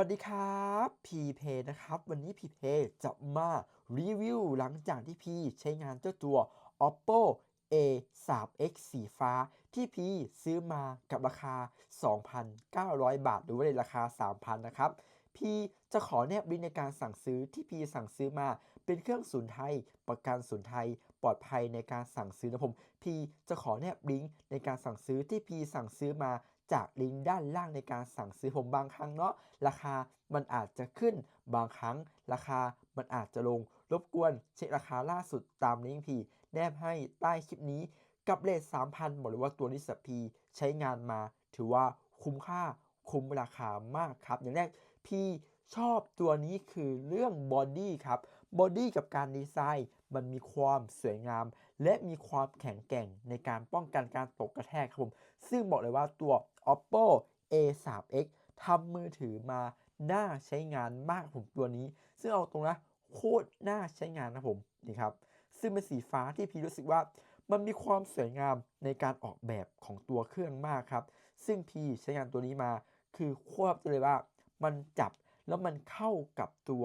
วัสดีครับพีเพนะครับ วันนี้พีเพจะมารีวิวหลังจากที่พีใช้งานเจ้าตัว oppo a 3 x สีฟ้า ที่พีซื้อมากับราคา 2,900 บาท หรือว่าในราคา 3,000 นะครับ พีจะขอแนบลิงก์ในการสั่งซื้อที่พีสั่งซื้อมาเป็นเครื่องศูนย์ไทย ประกันศูนย์ไทย ปลอดภัยในการสั่งซื้อนะผม พีจะขอแนบลิงก์ในการสั่งซื้อที่พีสั่งซื้อมา จากลิงก์ด้านล่างในการสั่งซื้อผมบางครั้งเนาะราคามันอาจจะขึ้นบางครั้ง ราคามันอาจจะลง รบกวนเช็คราคาล่าสุดตามลิงก์พีแนบให้ใต้คลิปนี้กับเลท3,000บอกเลยว่าตัวนี้สพีใช้งานมา ถือว่าคุ้มค่าคุ้มราคามากครับ อย่างแรกพี่ชอบตัวนี้คือเรื่องบอดี้ครับบอดี้กับการดีไซน์ มันมีความสวยงาม และมีความแข็งแกร่งในการป้องกันการตกกระแทกครับผม ซึ่งบอกเลยว่าตัว oppo a 3 x ทำมือถือมาน่าใช้งานมากผมตัวนี้ ซึ่งเอาตรงนะโคตรน่าใช้งานนะผมนี่ครับซึ่งเป็นสีฟ้าที่พี่รู้สึกว่ามันมีความสวยงามในการออกแบบของตัวเครื่องมากครับ ซึ่งพี่ใช้งานตัวนี้มา คือควบเลยว่ามันจับแล้วมันเข้ากับตัว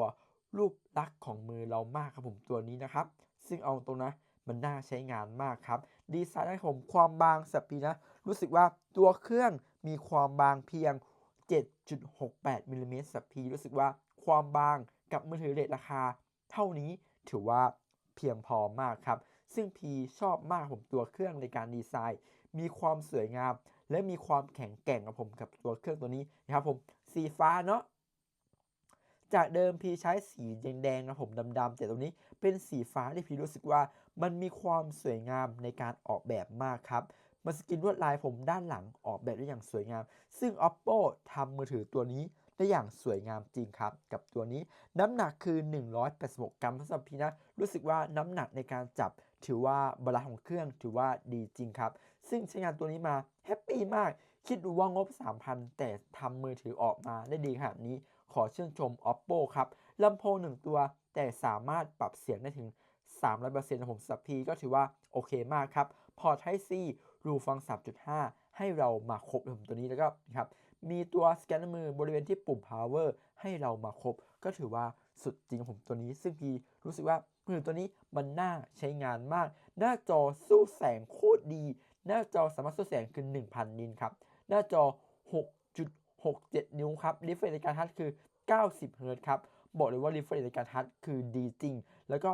รูปลักษณ์ของมือเรามากครับผมตัวนี้นะครับ ซึ่งเอาตรงนะมันน่าใช้งานมากครับ ดีไซน์ให้ผมความบางสับปีนะ รู้สึกว่าตัวเครื่องมีความบางเพียง 7.68มิลลิเมตรสปีรู้สึกว่าความบางกับมือถือเรทราคา เท่านี้ถือว่าเพียงพอมากครับ ซึ่งพีชอบมากผมตัวเครื่องในการดีไซน์ มีความสวยงาม และมีความแข็งแกร่งกับผมกับตัวเครื่องตัวนี้นะครับผมสีฟ้าเนาะ จากเดิมพีใช้สีแดงๆนะผมดำๆแต่ตรงนี้เป็นสีฟ้าที่พีรู้สึกว่ามันมีความสวยงามในการออกแบบมากครับมาสกินลวดลายผมด้านหลังออกแบบได้อย่างสวยงาม ซึ่ง oppo ทำมือถือตัวนี้ได้อย่างสวยงามจริงครับ กับตัวนี้น้ำหนักคือ 186 กรัมสำหรับพีนะรู้สึกว่าน้ำหนักในการจับถือว่าบาลานซ์ของเครื่องถือว่าดีจริงครับ ซึ่งใช้งานตัวนี้มาแฮปปี้มาก คิดดูว่างบ 3,000 แต่ทำมือถือออกมาได้ดีขนาดนี้ ขอเชื่นชม oppo ครับลำโพงหนึ่งตัวแต่สามารถปรับเสียงได้ถึง 300%นะผมสับพีก็ถือว่าโอเคมากครับ พอ Type C รูฟัง 3.5 ให้เรามาครบผมตัวนี้แล้วก็นะครับ มีตัวสแกนมือบริเวณที่ปุ่ม power ให้เรามาครบ ก็ถือว่าสุดจริงผมตัวนี้ ซึ่งพีรู้สึกว่ามือตัวนี้มันน่าใช้งานมาก หน้าจอสู้แสงโคตรดี หน้าจอสามารถสู้แสงคือ 1,000 นินครับ หน้าจอ 6.67 นิ้วครับรีเฟรชในการทัชคือ 90เฮิร์ตครับ บอกเลยว่ารีเฟรชในการทัชคือดีจริง แล้วก็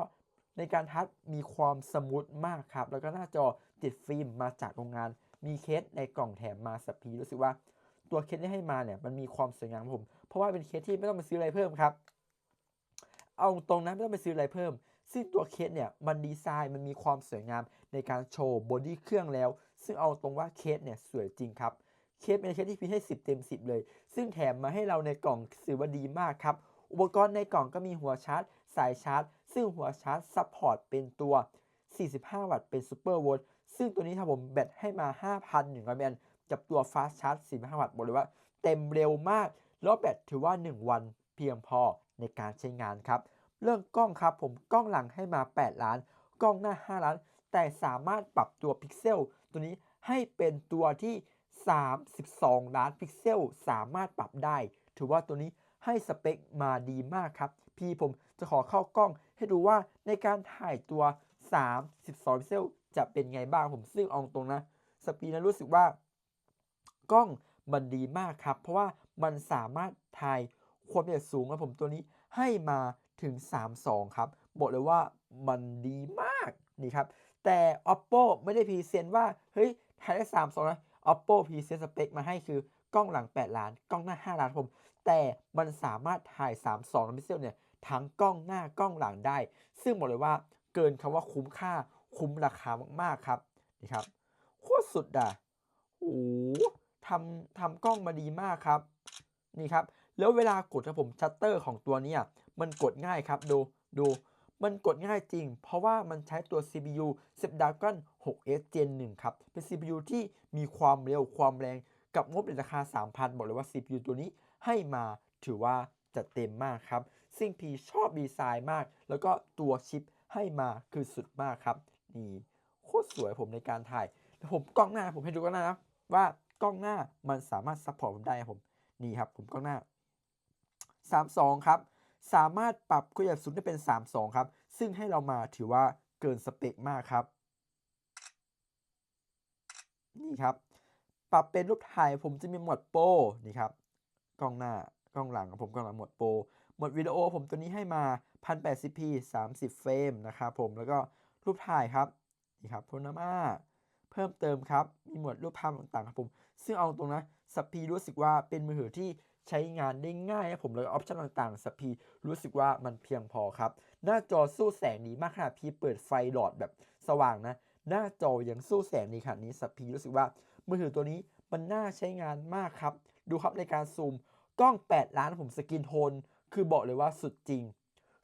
ในการทัชมีความสมูทมากครับ แล้วก็หน้าจอติดฟิล์มมาจากโรงงาน มีเคสในกล่องแถมมาสับพีรู้สึกว่าตัวเคสที่ให้มาเนี่ยมันมีความสวยงามผม เพราะว่าเป็นเคสที่ไม่ต้องไปซื้ออะไรเพิ่มครับ เอาตรงนั้นไม่ต้องไปซื้ออะไรเพิ่ม ซึ่งตัวเคสเนี่ยมันดีไซน์มันมีความสวยงามในการโชว์บอดี้เครื่องแล้ว ซึ่งเอาตรงว่าเคสเนี่ยสวยจริงครับ เคสเป็นเคสที่พี่ให้ 10 เต็ม 10 เลย ซึ่งแถมมาให้เราในกล่องสื่อว่าดีมากครับ อุปกรณ์ในกล่องก็มีหัวชาร์จ สายชาร์จ ซึ่งหัวชาร์จซัพพอร์ตเป็นตัว 45 วัตต์เป็นซูเปอร์โวลต์ซึ่งตัวนี้ถ้าผมแบตให้มา 5,100แอมป์กับตัว Fast Charge 45 วัตต์บอกเลยว่า เต็มเร็วมาก แล้วแบตถือว่า 1 วันเพียงพอในการใช้งานครับ เรื่องกล้องครับผมกล้องหลังให้มา 8 ล้าน กล้องหน้า 5 ล้าน แต่สามารถปรับตัวพิกเซลตัวนี้ให้เป็นตัวที่ 32 ล้านพิกเซลสามารถปรับได้ ถือว่าตัวนี้ให้สเปคมาดีมากครับ พี่ผมจะขอเข้ากล้องให้ดูว่าในการถ่ายตัว 32 พิกเซลจะเป็นไงบ้างผมซึ่งเอาตรงนะ สปีนะรู้สึกว่ากล้องมันดีมากครับ เพราะว่ามันสามารถถ่ายความละเอียดสูงนะผมตัวนี้ให้มาถึง 32 ครับ บอกเลยว่ามันดีมากนี่ครับ แต่ oppo ไม่ได้พรีเซนต์ว่า เฮ้ยถ่ายได้ 32 นะ oppo พรีเซตสเปคมาให้คือกล้องหลัง 8 ล้าน กล้องหน้า 5 ล้านผมแต่มันสามารถถ่าย 32พิกเซลเนี่ยทั้งกล้องหน้ากล้องหลังได้ ซึ่งบอกเลยว่าเกินคำว่าคุ้มค่าคุ้มราคามากๆครับนี่ครับโคตรสุดอะโอ้ทำทำกล้องมาดีมากครับนี่ครับแล้วเวลากดครับผมชัตเตอร์ของตัวนี้มันกดง่ายครับดูดูมันกดง่ายจริง เพราะว่ามันใช้ตัว CPU Snapdragon 6S Gen 1 ครับ เป็น CPU ที่มีความเร็วความแรงกับงบในราคา 3,000 บอกเลยว่า CPU ตัวนี้ให้มาถือว่าจัดเต็มมากครับ ซึ่งพีชอบดีไซน์มาก แล้วก็ตัวชิปให้มาคือสุดมากครับ นี่โคตรสวยผมในการถ่ายแล้วผมกล้องหน้าผมให้ดูกล้องหน้านะว่ากล้องหน้ามันสามารถซัพพอร์ตผมได้ผม นี่ครับผมกล้องหน้า 32 ครับ สามารถปรับขยับสูงได้เป็น 32 ครับ ซึ่งให้เรามาถือว่าเกินสเปคมากครับ นี่ครับ ปรับเป็นรูปถ่ายผมจะมีหมดโปรนี่ครับ กล้องหน้ากล้องหลังของผมกล้องหลังหมดโปรหมดวิดีโอผมตัวนี้ให้มา 1080p 30 เฟรมนะครับผมแล้วก็รูปถ่ายครับนี่ครับโพนามาเพิ่มเติมครับ มีหมวดรูปภาพต่างๆครับผม ซึ่งเอาตรงนะสปีรู้สึกว่าเป็นมือถือที่ใช้งานได้ง่ายครับผมแล้วก็ออปชั่นต่างๆสปีรู้สึกว่ามันเพียงพอครับ หน้าจอสู้แสงดีมากขนาดพี่เปิดไฟหลอดแบบสว่างนะ หน้าจอยังสู้แสงดีขนาดนี้สปีรู้สึกว่ามือถือตัวนี้มันน่าใช้งานมากครับ ดูครับในการซูมกล้อง 8 ล้านผมสกินโทน คือบอกเลยว่าสุดจริง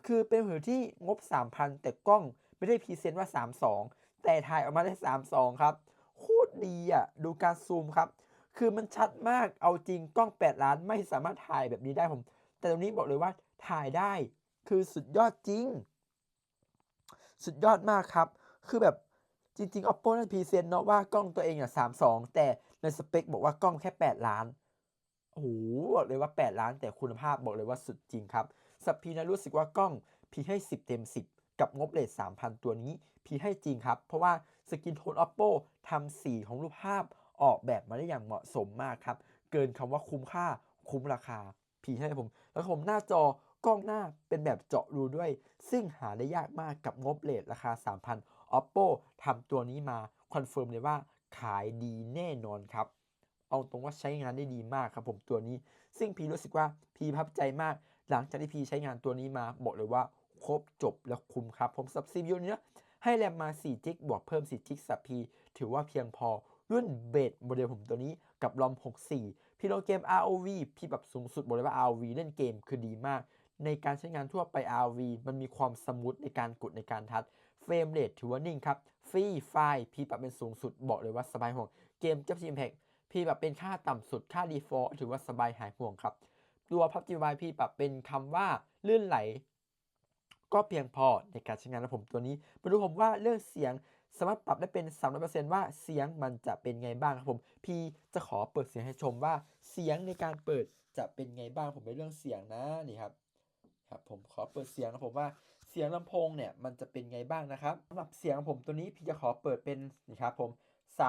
คือเป็นมือถือที่งบ 3,000 แต่กล้องไม่ได้พรีเซนต์ว่า 32 แต่ถ่ายออกมาได้ 32 ครับโคตรดีอะ ดูการซูมครับ คือมันชัดมากเอาจริงกล้อง 8 ล้านไม่สามารถถ่ายแบบนี้ได้ผม แต่ตรงนี้บอกเลยว่าถ่ายได้ คือสุดยอดจริง สุดยอดมากครับ คือแบบ จริงๆ oppo นั่นพรีเซนต์เนาะว่ากล้องตัวเองอะ32แต่ในสเปคบอกว่ากล้องแค่ 8 ล้าน โอ้โหบอกเลยว่า 8 ล้านแต่คุณภาพบอกเลยว่าสุดจริงครับสับพีนะรู้สึกว่ากล้องพีให้ 10 เต็ม 10 กับงบเลท3,000 ตัวนี้พีให้จริงครับ เพราะว่าสกินโทน oppo ทำสีของรูปภาพออกแบบมาได้อย่างเหมาะสมมากครับ เกินคำว่าคุ้มค่าคุ้มราคาพีให้ผม แล้วผมหน้าจอ กล้องหน้าเป็นแบบเจาะรูด้วย ซึ่งหาได้ยากมากกับงบเลทราคา 3,000 oppo ทำตัวนี้มาคอนเฟิร์มเลยว่าขายดีแน่นอนครับ เอาตรงว่าใช้งานได้ดีมากครับผมตัวนี้ ซึ่งพีรู้สึกว่าพีพับใจมาก หลังจากที่พีใช้งานตัวนี้มาบอกเลยว่าครบจบและคุ้มครับ ผมสับซีพีนี้นะให้แรมมา4จิกบวกเพิ่ม4จิกสับพีถือว่าเพียงพอรุ่นเบสโมเดลผมตัวนี้กับลอม64 พี่โลเกม ROV พี่แบบสูงสุดบอกเลยว่า ROV เล่นเกมคือดีมาก ในการใช้งานทั่วไป RV มันมีความสมูทในการกดในการทัชเฟรมเรทถือว่านิ่งครับฟรีไฟพี่ปรับเป็นสูงสุดบอกเลยว่าสบายห่วง เกมจับซีมแพกพี่ปรับเป็นค่าต่ำสุดค่า default ถือว่าสบายหายห่วงครับ ตัว PUBG Mobile พี่ปรับเป็นคำว่าลื่นไหล ก็เพียงพอในการใช้งานของผมตัวนี้มาดูผมว่าเรื่องเสียงสามารถปรับได้เป็น 300%ว่าเสียงมันจะเป็นไงบ้างครับผม พี่จะขอเปิดเสียงให้ชมว่าเสียงในการเปิดจะเป็นไงบ้างผมในเรื่องเสียงนะนี่ครับ ครับผมขอเปิดเสียงนะผมว่าเสียงลำโพงเนี่ยมันจะเป็นไงบ้างนะครับสำหรับเสียงของผมตัวนี้พี่จะขอเปิดเป็นนี่ครับผม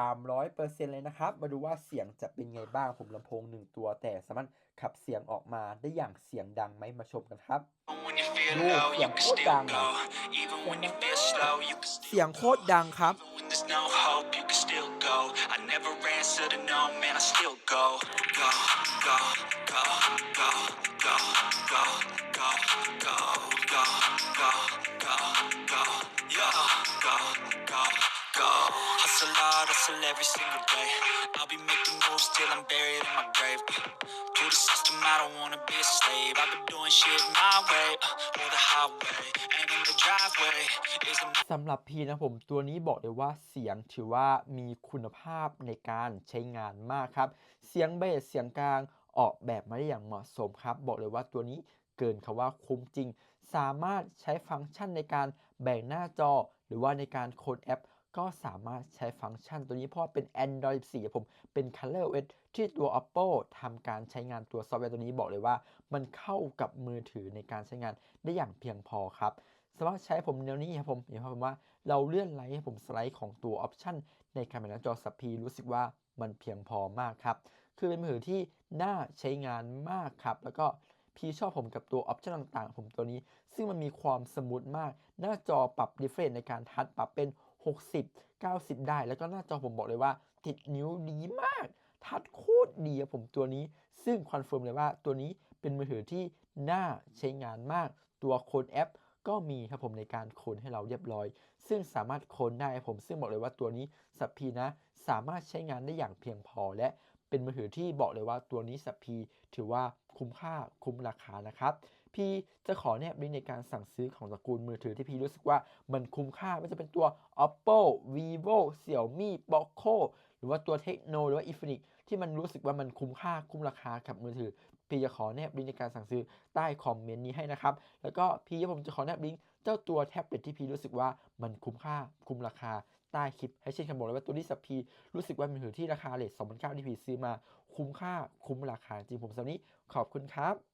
300%เลยนะครับ มาดูว่าเสียงจะเป็นไงบ้างผมลำโพงหนึ่งตัว แต่สามารถขับเสียงออกมาได้อย่างเสียงดังไหมมาชมกันครับ When you feel Dude, low, you yeah, can put still down go. now. Even when you feel slow, you can เสียงโคตรดังครับ When there's no hope, you can still go. I never answer to no, man, I still go. Go, go, go, go, Hustle hard, hustle every single day. I'll be making moves till I'm buried in my grave. To the system, I don't wanna be a slave. I've been doing shit my way, or the highway, and in the driveway is a สำหรับพีนะผมตัวนี้บอกเลยว่าเสียงถือว่ามีคุณภาพในการใช้งานมากครับ เสียงเบสเสียงกลางออกแบบมาได้อย่างเหมาะสมครับ บอกเลยว่าตัวนี้ เกินคำว่าคุ้มจริง สามารถใช้ฟังก์ชันในการแบ่งหน้าจอ หรือว่าในการโค้ดแอป ก็สามารถใช้ฟังก์ชันตัวนี้เพราะเป็น Android 14 ผมเป็น Color OS ที่ตัว Oppo ทำการใช้งานตัวซอฟต์แวร์ตัวนี้บอกเลยว่า มันเข้ากับมือถือในการใช้งานได้อย่างเพียงพอครับสามารถใช้ผมแนวนี้ครับผมเห็นครับผมว่าเราเลื่อนไลท์ให้ผมสไลด์ของตัวออปชันในการเป็นหน้าจอสับพีรู้สึกว่ามันเพียงพอมากครับ คือเป็นมือถือที่น่าใช้งานมากครับ แล้วก็ พี่ชอบผมกับตัวออปชันต่างๆ ผมตัวนี้ ซึ่งมันมีความสมูทมาก หน้าจอปรับดิเฟรนในการทัชปรับเป็น 60 90 ได้ แล้วก็หน้าจอผมบอกเลยว่า ติดนิ้วดีมาก ทัชโคตรดีครับผมตัวนี้ ซึ่งคอนเฟิร์มเลยว่าตัวนี้เป็นมือถือที่น่าใช้งานมาก ตัวโค้ดแอปก็มีครับผมในการโคนให้เราเรียบร้อย ซึ่งสามารถโคนได้ผมซึ่งบอกเลยว่าตัวนี้สัพพีนะ สามารถใช้งานได้อย่างเพียงพอและ เป็นมือถือที่บอกเลยว่าตัวนี้สัพพีถือว่าคุ้มค่าคุ้มราคานะครับพี่จะขอแนบลิงก์ในการสั่งซื้อของตระกูลมือถือที่พี่รู้สึกว่ามันคุ้มค่าไม่ว่าจะเป็นตัว oppo vivo xiaomi poco หรือว่าตัว Tecno หรือว่า infinix ที่มันรู้สึกว่ามันคุ้มค่าคุ้มราคากับมือถือ พี่จะขอแนบลิงก์ในการสั่งซื้อใต้คอมเมนต์นี้ให้นะครับ แล้วก็พี่ผมจะขอแนบลิงก์เจ้าตัวแท็บเล็ตที่พี่รู้สึกว่ามันคุ้มค่าคุ้มราคา ใต้คลิปให้เช่นคำบอกเลยว่าตัวนี้สับพีรู้สึกว่าเป็นมือถือที่ราคาเลท2 9 0 0ที่พีซื้อมาคุ้มค่าคุ้มราคาจริงผมสำหรับนี้ขอบคุณครับ